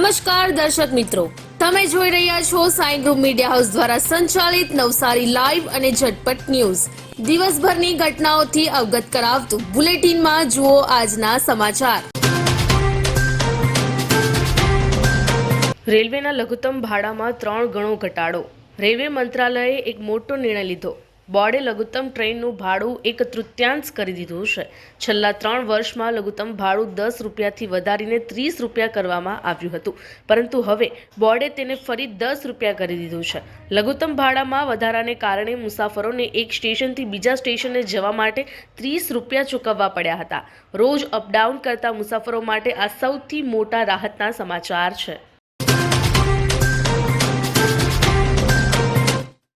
નમસ્કાર દર્શક મિત્રો. તમે જોઈ રહ્યા છો સાઈ ગ્રુપ મીડિયા હાઉસ દ્વારા સંચાલિત નવસારી લાઈવ અને ઝટપટ ન્યૂઝ. દિવસભરની ઘટનાઓથી અવગત કરાવતું બુલેટિનમાં જુઓ આજના સમાચાર. રેલવેના લઘુત્તમ ભાડામાં ત્રણ ગણો ઘટાડો. રેલવે મંત્રાલયે એક મોટો નિર્ણય લીધો. બોર્ડે લઘુત્તમ ટ્રેનનું ભાડું એક તૃતીયાંશ કરી દીધું છે. છેલ્લા ત્રણ વર્ષમાં લઘુત્તમ ભાડું દસ રૂપિયાથી વધારીને ત્રીસ રૂપિયા કરવામાં આવ્યું હતું. પરંતુ હવે બોર્ડે તેને ફરી દસ રૂપિયા કરી દીધું છે. લઘુત્તમ ભાડામાં વધારાને કારણે મુસાફરોને એક સ્ટેશનથી બીજા સ્ટેશને જવા માટે ત્રીસ રૂપિયા ચૂકવવા પડ્યા હતા. રોજ અપડાઉન કરતા મુસાફરો માટે આ સૌથી મોટા રાહતના સમાચાર છે.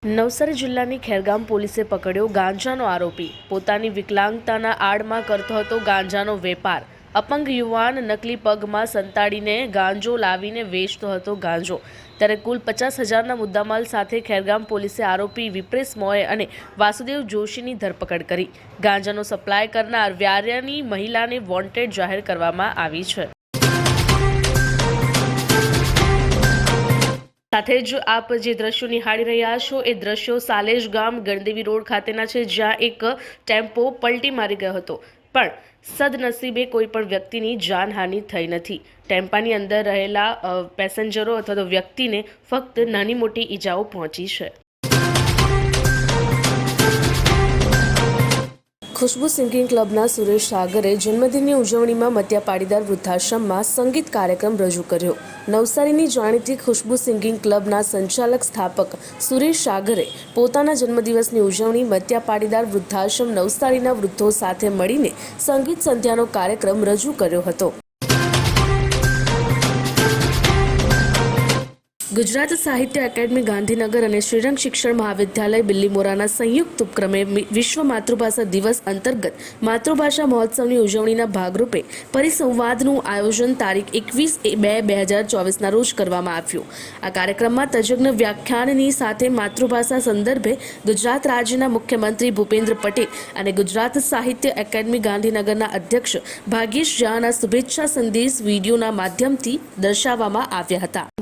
નવસારી જિલ્લાની ખેરગામ પોલીસે પકડ્યો ગાંજાનો આરોપી. પોતાની વિકલાંગતાના આડમાં કરતો હતો ગાંજાનો વેપાર. અપંગ યુવાન નકલી પગમાં સંતાડીને ગાંજો લાવીને વેચતો હતો ગાંજો. ત્યારે કુલ પચાસ હજારના મુદ્દામાલ સાથે ખેરગામ પોલીસે આરોપી વિપ્રેશ મોએ અને વાસુદેવ જોશીની ધરપકડ કરી. ગાંજાનો સપ્લાય કરનાર વ્યાર્યાની મહિલાને વોન્ટેડ જાહેર કરવામાં આવી છે. સાથે જ આપ જે દ્રશ્યો નિહાળી રહ્યા છો, એ દ્રશ્યો સાલેજ ગામ ગણદેવી રોડ ખાતેના છે, જ્યાં એક ટેમ્પો પલટી મારી ગયો હતો. પણ સદનસીબે કોઈ પણ વ્યક્તિની જાનહાનિ થઈ નથી. ટેમ્પાની અંદર રહેલા પેસેન્જરો અથવા તો વ્યક્તિને ફક્ત નાની મોટી ઈજાઓ પહોંચી છે. ખુશ્બુ સિંગિંગ ક્લબના સુરેશ સાગરે જન્મદિનની ઉજવણીમાં મત્યા પાટીદાર વૃદ્ધાશ્રમમાં સંગીત કાર્યક્રમ રજૂ કર્યો. નવસારીની જાણીતી ખુશ્બુ સિંગિંગ ક્લબના સંચાલક સ્થાપક સુરેશ સાગરે પોતાના જન્મદિવસની ઉજવણી મત્યા પાટીદાર વૃદ્ધાશ્રમ નવસારીના વૃદ્ધો સાથે મળીને સંગીત સંધ્યાનો કાર્યક્રમ રજૂ કર્યો હતો. ગુજરાત સાહિત્ય એકેડમી, ગાંધીનગર અને શ્રીરંગ શિક્ષણ મહાવિદ્યાલય બિલ્લીમોરાના સંયુક્ત ઉપક્રમે વિશ્વ માતૃભાષા દિવસ અંતર્ગત માતૃભાષા મહોત્સવની ઉજવણીના ભાગરૂપે પરિસંવાદનું આયોજન તારીખ એકવીસ બે બે હજાર ચોવીસના રોજ કરવામાં આવ્યું. આ કાર્યક્રમમાં તજજ્ઞ વ્યાખ્યાનની સાથે માતૃભાષા સંદર્ભે ગુજરાત રાજ્યના મુખ્યમંત્રી ભૂપેન્દ્ર પટેલ અને ગુજરાત સાહિત્ય એકેડમી ગાંધીનગરના અધ્યક્ષ ભાગ્યેશ ઝાના શુભેચ્છા સંદેશ વિડીયોના માધ્યમથી દર્શાવવામાં આવ્યા હતા.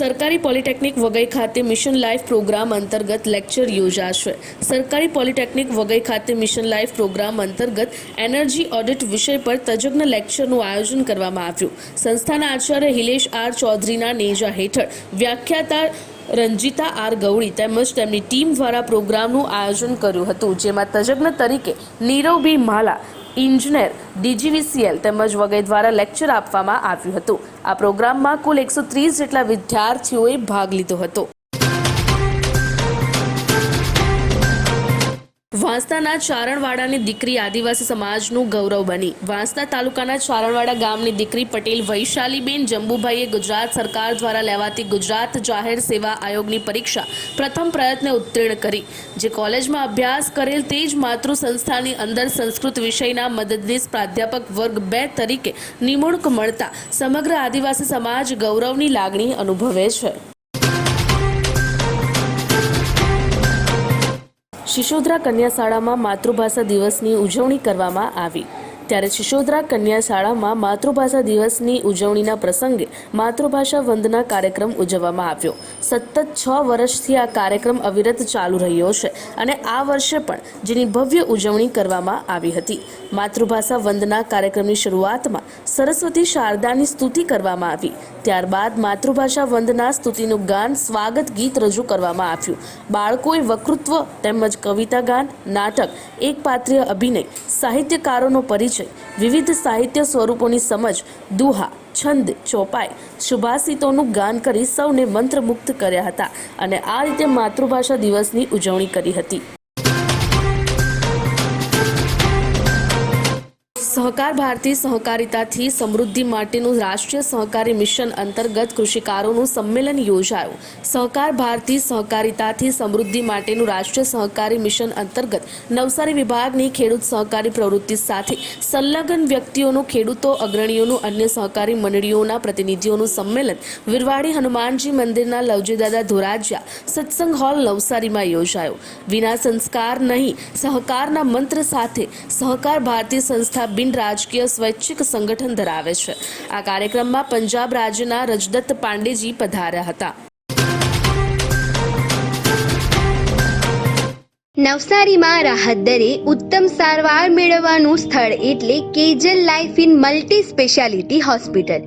સરકારી પોલિટેકનિક વગઈ ખાતે મિશન લાઈફ પ્રોગ્રામ અંતર્ગત લેક્ચર યોજાશે. સરકારી પોલિટેકનિક વગઈ ખાતે મિશન લાઈફ પ્રોગ્રામ અંતર્ગત એનર્જી ઓડિટ વિષય પર તજજ્ઞ લેક્ચરનું આયોજન કરવામાં આવ્યું. સંસ્થાના આચાર્ય હિલેશ આર ચૌધરીના નેજા હેઠળ વ્યાખ્યાતા રંજીતા આર ગૌડી તેમજ તેમની ટીમ દ્વારા પ્રોગ્રામનું આયોજન કર્યું હતું, જેમાં તજજ્ઞ તરીકે Nirav B Mala engineer DGVCL તેમજ વગેરે દ્વારા લેક્ચર આપવામાં આવ્યું હતું. આ પ્રોગ્રામમાં કુલ એકસો ત્રીસ જેટલા વિદ્યાર્થીઓએ ભાગ લીધો હતો. વાંસદાના ચારણવાડાની દીકરી આદિવાસી સમાજનું ગૌરવ બની. વાંસદા તાલુકાના ચારણવાડા ગામની દીકરી પટેલ વૈશાલીબેન જંબુભાઈએ ગુજરાત સરકાર દ્વારા લેવાતી ગુજરાત જાહેર સેવા આયોગની પરીક્ષા પ્રથમ પ્રયત્ને ઉત્તીર્ણ કરી, જે કોલેજમાં અભ્યાસ કરેલ તે જ માતૃ સંસ્થાની અંદર સંસ્કૃત વિષયના મદદનીશ પ્રાધ્યાપક વર્ગ બે તરીકે નિમણૂક મળતા સમગ્ર આદિવાસી સમાજ ગૌરવની લાગણી અનુભવે છે. શિશોદરા કન્યા શાળામાં માતૃભાષા દિવસની ઉજવણી કરવામાં આવી. ત્યારે શિશોદરા કન્યા શાળામાં માતૃભાષા દિવસની ઉજવણીના પ્રસંગે માતૃભાષા વંદના કાર્યક્રમ ઉજવવામાં આવ્યો. સતત છ વર્ષથી આ કાર્યક્રમ અવિરત ચાલુ રહ્યો છે અને આ વર્ષે પણ જેની ભવ્ય ઉજવણી કરવામાં આવી હતી. માતૃભાષા વંદના કાર્યક્રમની શરૂઆતમાં સરસ્વતી શારદાની સ્તુતિ કરવામાં આવી. ત્યારબાદ માતૃભાષા વંદના સ્તુતિનું ગાન, સ્વાગત ગીત રજૂ કરવામાં આવ્યું. બાળકોએ વકૃત્વ તેમજ કવિતા ગાન, નાટક એકપાત્રીય અભિનય, સાહિત્યકારોનો પરિચય વિવિધ સાહિત્ય સ્વરૂપોની સમજ, દુહા, છંદ, ચોપાઈ સુભાષિતોનું ગાન કરી સૌને મંત્રમુગ્ધ કર્યા હતા અને આ રીતે માતૃભાષા દિવસની ઉજવણી કરી હતી. સહકાર ભારતી સહકારિતાથી સમૃદ્ધિ માટેનું રાષ્ટ્રીય સહકારી મિશન અંતર્ગત કૃષિકારોનું સંમેલન યોજાયું. સહકાર ભારતી સહકારિતાથી સમૃદ્ધિ માટેનું રાષ્ટ્રીય સહકારી મિશન અંતર્ગત નવસારી વિભાગની ખેડૂત સહકારી પ્રવૃત્તિ સાથે સંલગ્ન વ્યક્તિઓનું, ખેડૂતો, અગ્રણીઓનું, અન્ય સહકારી મંડળીઓના પ્રતિનિધિઓનું સંમેલન વિરવાડી હનુમાનજી મંદિરના લવજીદાદા ધોરાજિયા સત્સંગ હોલ નવસારીમાં યોજાયો. વિના સંસ્કાર નહીં, સહકારના મંત્ર સાથે સહકાર ભારતી સંસ્થા બિન રાજકીય સ્વૈચ્છિક સંગઠન ધરાવે છે. આ કાર્યક્રમમાં પંજાબ રાજ્યના રજદત્ત પાંડેજી પધાર્યા હતા. નવસારીમાં રાહત દરે ઉત્તમ સારવાર મેળવવાનું સ્થળ એટલે Kejal life in multi speciality hospital.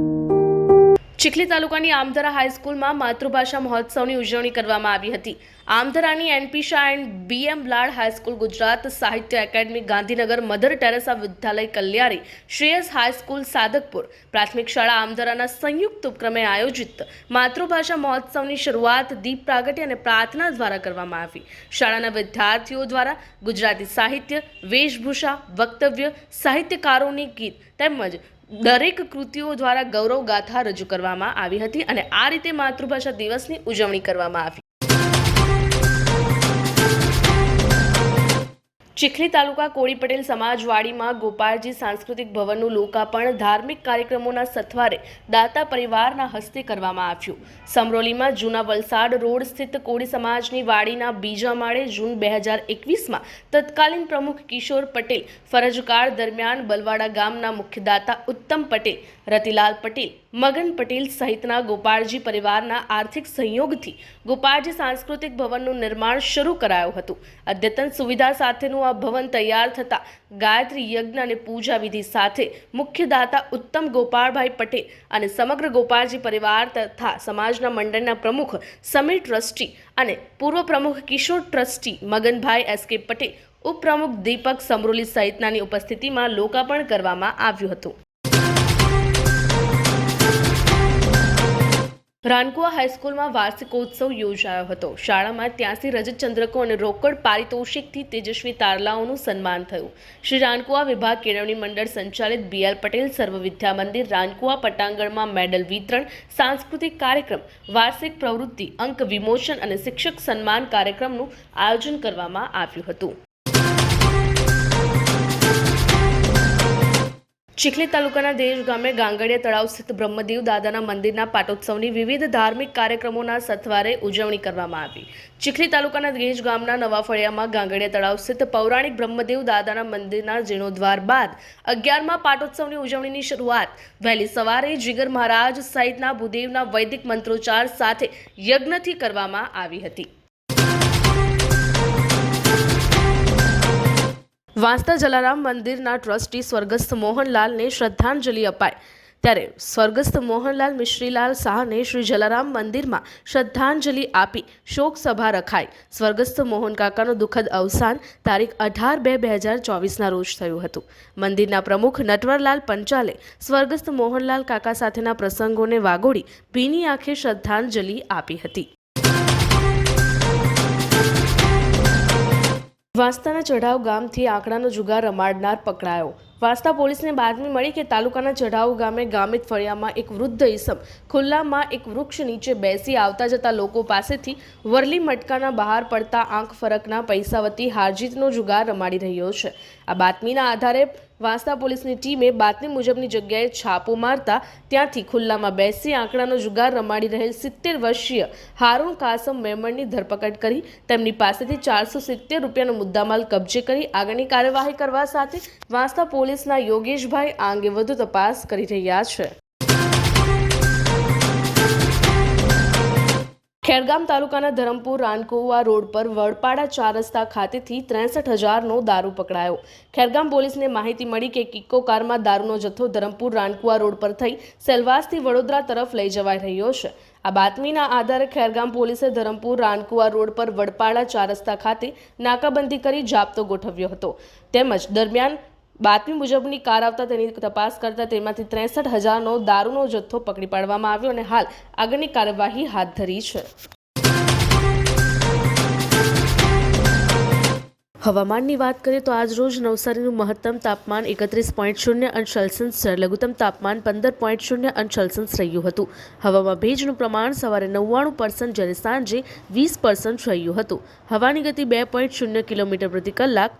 Chikhli તાલુકાની આમધરા હાઈસ્કૂલમાં માતૃભાષા મહોત્સવની ઉજવણી કરવામાં આવી હતી. આમધરાની NP Shah and BM Lad high school Gujarat Sahitya academy Gandhinagar mother Teresa Vidyalaya Kalyani Shreyas high school Sadakpur પ્રાથમિક શાળા આમધરાના સંયુક્ત ઉપક્રમે આયોજિત માતૃભાષા મહોત્સવની શરૂઆત દીપ પ્રાગટ્ય અને પ્રાર્થના દ્વારા કરવામાં આવી. શાળાના વિદ્યાર્થીઓ દ્વારા ગુજરાતી સાહિત્ય, વેશભૂષા, વક્તવ્ય, સાહિત્યકારોની ગીત તેમજ દરેક કૃતિઓ દ્વારા ગૌરવ ગાથા રજૂ કરવામાં આવી હતી અને આ રીતે માતૃભાષા દિવસની ઉજવણી કરવામાં આવી ચીખલી તાલુકા કોળી પટેલ સમાજવાડીમાં ગોપાળજી સાંસ્કૃતિક ભવનનું લોકાર્પણ, ધાર્મિક કાર્યક્રમોના સથવારે દાતા પરિવારના હસ્તે કરવામાં આવ્યું. સમરોલીમાં જૂના વલસાડ રોડ સ્થિત કોળી સમાજની વાડીના બીજા માળે જૂન બે હજાર એકવીસમાં તત્કાલીન પ્રમુખ કિશોર પટેલ ફરજકાળ દરમિયાન બલવાડા ગામના મુખ્યદાતા ઉત્તમ પટેલ, રતિલાલ પટેલ મગન પટેલ સહિતના ગોપાળજી પરિવારના આર્થિક સહયોગથી ગોપાળજી સાંસ્કૃતિક ભવનનું નિર્માણ શરૂ કરાયું હતું. અદ્યતન સુવિધા સાથેનું આ ભવન તૈયાર થતાં ગાયત્રી યજ્ઞ અને પૂજા વિધિ સાથે મુખ્યદાતા ઉત્તમ ગોપાળભાઈ પટેલ અને સમગ્ર ગોપાળજી પરિવાર તથા સમાજના મંડળના પ્રમુખ સમીર ટ્રસ્ટી અને પૂર્વ પ્રમુખ કિશોર ટ્રસ્ટી મગનભાઈ એસ કે પટેલ, ઉપપ્રમુખ દીપક સમરોલી સહિતનાની ઉપસ્થિતિમાં લોકાર્પણ કરવામાં આવ્યું હતું. રાનકુવા હાઈસ્કૂલમાં વાર્ષિકોત્સવ યોજાયો હતો. શાળામાં ત્યાંસી રજત ચંદ્રકો અને રોકડ પારિતોષિકથી તેજસ્વી તારલાઓનું સન્માન થયું. શ્રી રાનકુવા વિભાગ કેળવણી મંડળ સંચાલિત બીએલ પટેલ સર્વ વિદ્યા મંદિર, રાનકુવા પટાંગણમાં મેડલ વિતરણ, સાંસ્કૃતિક કાર્યક્રમ, વાર્ષિક પ્રવૃત્તિ, અંક વિમોચન અને શિક્ષક સન્માન કાર્યક્રમનું આયોજન કરવામાં આવ્યું હતું. ચીખલી તાલુકાના દેશ ગામે ગાંગડિયા તળાવ સ્થિત બ્રહ્મદેવ દાદાના મંદિરના પાટોત્સવની વિવિધ ધાર્મિક કાર્યક્રમોના સથવારે ઉજવણી કરવામાં આવી. ચીખલી તાલુકાના દેશ ગામના નવા ફળિયામાં ગાંગડિયા તળાવ સ્થિત પૌરાણિક બ્રહ્મદેવ દાદાના મંદિરના જીર્ણોદ્વાર બાદ અગિયારમાં પાટોત્સવની ઉજવણીની શરૂઆત. વહેલી સવારે જીગર મહારાજ સહિતના ભૂદેવના વૈદિક મંત્રોચ્ચાર સાથે યજ્ઞથી કરવામાં આવી હતી. વાંસદા જલારામ મંદિરના ટ્રસ્ટી સ્વર્ગસ્થ મોહનલાલને શ્રદ્ધાંજલિ અપાય ત્યારે સ્વર્ગસ્થ મોહનલાલ મિશ્રીલાલ શાહને શ્રી જલારામ મંદિરમાં શ્રદ્ધાંજલિ આપી શોક સભા રખાઈ. સ્વર્ગસ્થ મોહન કાકાનું દુઃખદ અવસાન તારીખ અઢાર બે બે હજાર ચોવીસના રોજ થયું હતું. મંદિરના પ્રમુખ નટવરલાલ પંચાલે સ્વર્ગસ્થ મોહનલાલ કાકા સાથેના પ્રસંગોને વાગોડી ભીની આંખે શ્રદ્ધાંજલિ આપી હતી. વાંસદાના ચઢાવ ગામથી આંકડાનો જુગાર રમાડનાર પકડાયો. વાંસદા પોલીસને બાતમી મળી કે તાલુકાના ચઢાવ ગામે ગામિત ફળિયામાં એક વૃદ્ધ ઈસમ ખુલ્લામાં એક વૃક્ષ નીચે બેસી આવતા જતા લોકો પાસેથી વરલી મટકાના બહાર પડતા આંખ ફરકના પૈસા વતી હારજીતનો જુગાર રમાડી રહ્યો છે. આ બાતમીના આધારે વાંસદા પોલીસની ટીમે બાતમી મુજબની જગ્યાએ છાપો મારતા ત્યાંથી ખુલ્લામાં બેસી આંકડાનો જુગાર રમાડી રહેલ સિત્તેર વર્ષીય હારૂણ કાસમ મેમણની ધરપકડ કરી તેમની પાસેથી ચારસો સિત્તેર રૂપિયાનો મુદ્દામાલ કબજે કરી આગળની કાર્યવાહી કરવા સાથે વાંસદા પોલીસના યોગેશભાઈ આ અંગે વધુ તપાસ કરી રહ્યા છે. ખેરગામ તાલુકાના ધરમપુર રાનકુવા રોડ પર વડપાડા ચાર રસ્તા ખાતેથી ત્રેસઠ હજારનો દારૂ પકડાયો. ખેરગામ પોલીસને માહિતી મળી કે કિક્કો કારમાં દારૂનો જથ્થો ધરમપુર રાનકુવા રોડ પર થઈ સેલવાસથી વડોદરા તરફ લઈ જવાઈ રહ્યો છે. આ બાતમીના આધારે ખેરગામ પોલીસે ધરમપુર રાનકુવા રોડ પર વડપાડા ચાર રસ્તા ખાતે નાકાબંધી કરી જાપ્તો ગોઠવ્યો હતો. તેમજ દરમિયાન બાતમી મુજબની કાર આવતા તેની તપાસ કરતા તેમાંથી ત્રેસઠ હજારનો દારૂનો જથ્થો પકડી પાડવામાં આવ્યો અને હાલ આગળની કાર્યવાહી હાથ ધરી છે. હવામાનની વાત કરીએ તો આજ રોજ નવસારીનું મહત્તમ તાપમાન એકત્રીસ પોઈન્ટ શૂન્ય અંશ સેલ્સિયસ લઘુત્તમ તાપમાન પંદર પોઈન્ટ શૂન્ય અંશ સેલ્સિયસ રહ્યું હતું. હવામાં ભેજનું પ્રમાણ સવારે નવ્વાણું પર્સન્ટ જ્યારે સાંજે વીસ પર્સન્ટ રહ્યું હતું. હવાની ગતિ બે પોઈન્ટ શૂન્ય કિલોમીટર પ્રતિ કલાક